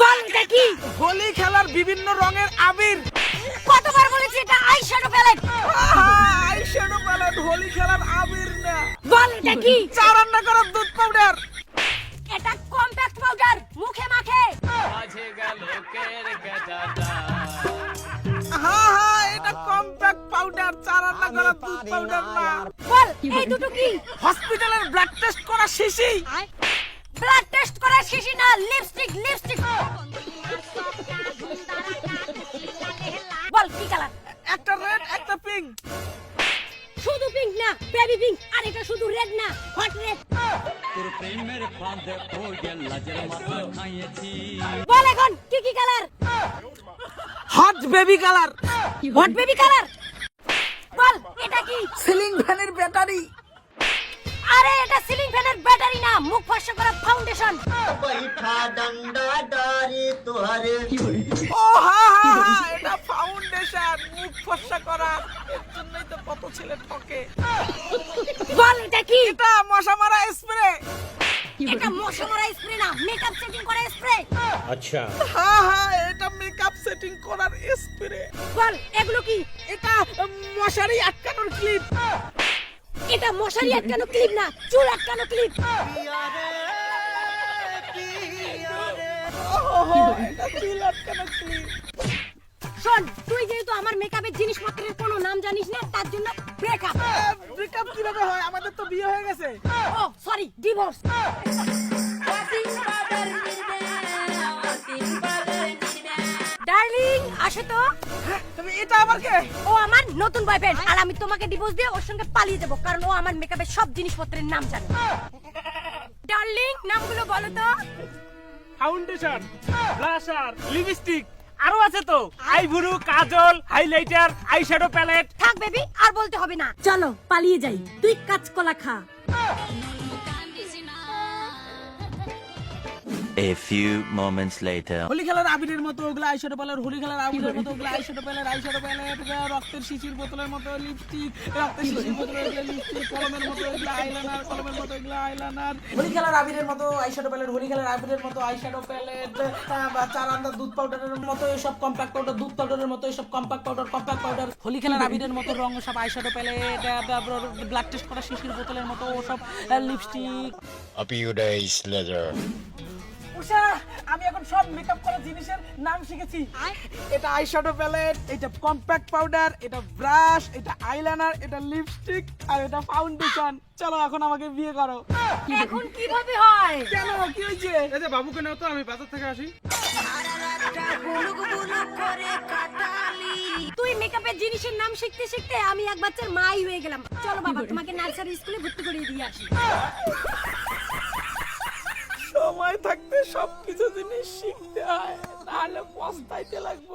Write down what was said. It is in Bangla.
বল এটা কি? হোলি খেলার বিভিন্ন রঙের আবির। কতবার বলেছি এটা eye shadow palette eyeshadow palette Holi খেলার আবির না। বল এটা কি? চা রান্না করার দুধ পাউডার এটা কম্প্যাক্ট পাউডার মুখে মাখে। হ্যাঁ হ্যাঁ এটা কম্প্যাক্ট পাউডার চা রান্না করার দুধ পাউডার না বল এই দুটো কি? হসপিটালের ব্লাড টেস্ট করা শিশি। ব্লাড টেস্ট করা শিশি না লিপস্টিক লিপস্টিক বল কি কালার একটা রেড একটা পিঙ্ক শুধু পিঙ্ক না বেবি পিঙ্ক আর এটা শুধু রেড না হট রেড তোর প্রেমের ফাঁদে পড়ে লাজের মাথা খাইয়েছি। বল এখন কি কি colour hot baby colour hot baby colour বল এটা কি? সিলিং ফ্যানের ব্যাটারি আরে এটা সিলিং ফ্যানের ব্যাটারি করা ফাউন্ডেশন बैठा डंडा डारी तुहरे ও হ্যাঁ হ্যাঁ হ্যাঁ এটা ফাউন্ডেশন মুখ ফর্সা করা এর জন্যই তো কত ছেলে ঠকে বল এটা কি এটা মশা মারা স্প্রে এটা মশা মারা স্প্রে না মেকআপ সেটিং করা স্প্রে হ্যাঁ হ্যাঁ এটা মেকআপ সেটিং করার স্প্রে বল এগুলো কি এটা মশারি আটকানোর ক্লিপ এটা মশারি আটকানো ক্লিপ না চুল আটকানো ক্লিপ এটা চুল আটকানোর ক্লিপ শোন তুই যেহেতু আমার মেকআপের জিনিসপত্রের কোনো নাম জানিস না তার জন্য ব্রেকআপ ব্রেকআপ কীভাবে হয়? আমাদের তো বিয়ে হয়ে গেছে। ও সরি ডিভোর্স ডার্লিং আসো তো। তুমি এটা আবার কে? ও আমার নতুন বয়ফ্রেন্ড আর আমি তোমাকে ডিভোর্স দিয়ে ওর সঙ্গে পালিয়ে যাব কারণ ও আমার মেকআপের সব জিনিসপত্রের নাম জানে। ডার্লিং নামগুলো বলো তো। ফাউন্ডেশন ব্লাশার লিপস্টিক আরও আছে তো। আইভুরু কাজল হাইলাইটার আইশ্যাডো প্যালেট থাক বেবি আর বলতে হবে না। চলো পালিয়ে যাই। তুই কাঁচকলা খা। A few moments later. Holi খেলার আবিরের মতো ওগুলো আইশ্যাডো প্যালেট হোলি খেলার আবিরের মতো ওগুলো আইশ্যাডো প্যালেট আইশ্যাডো প্যালেট রক্তের শিশির বোতলের মতো লিপস্টিক রক্তের শিশির বোতলের লিপস্টিক কলমের মতো এগুলো আইলাইনার কলমের মতো এগুলো আইলাইনার হোলি খেলার আবিরের মতো আইশ্যাডো প্যালেট হোলি খেলার আবিরের মতো আইশ্যাডো প্যালেট চার আন্দা দুধ পাউডারের মতো এসব কম্প্যাক্ট পাউডার দুধ পাউডারের মতো এসব compact powder compact powder Holi খেলার আবিরের মতো রং সব আইশ্যাডো প্যালেট ব্লাড টেস্ট করা শিশির বোতলের মতো সব lipstick A few days later. Usha আমি এখন সব মেকআপ করা জিনিসের নাম শিখেছি। এটা আইশ্যাডো প্যালেট এটা কম্প্যাক্ট পাউডার এটা ব্রাশ এটা আইলাইনার এটা লিপস্টিক আর এটা ফাউন্ডেশন চলো এখন আমাকে বিয়ে করো। এখন কীভাবে হয়? কেন? কি হয়েছে? এই যে বাবুকে নাও তো আমি বাজার থেকে আসি। তুই মেকআপের জিনিসের নাম শিখতে শিখতে আমি এক বাচ্চার মাই হয়ে গেলাম। চলো বাবা তোমাকে নার্সারি স্কুলে ভর্তি করিয়ে দিয়ে আসি। সময় থাকতে সবকিছু জিনিস শিখতে হয় নাহলে পস্তাইতে লাগবো।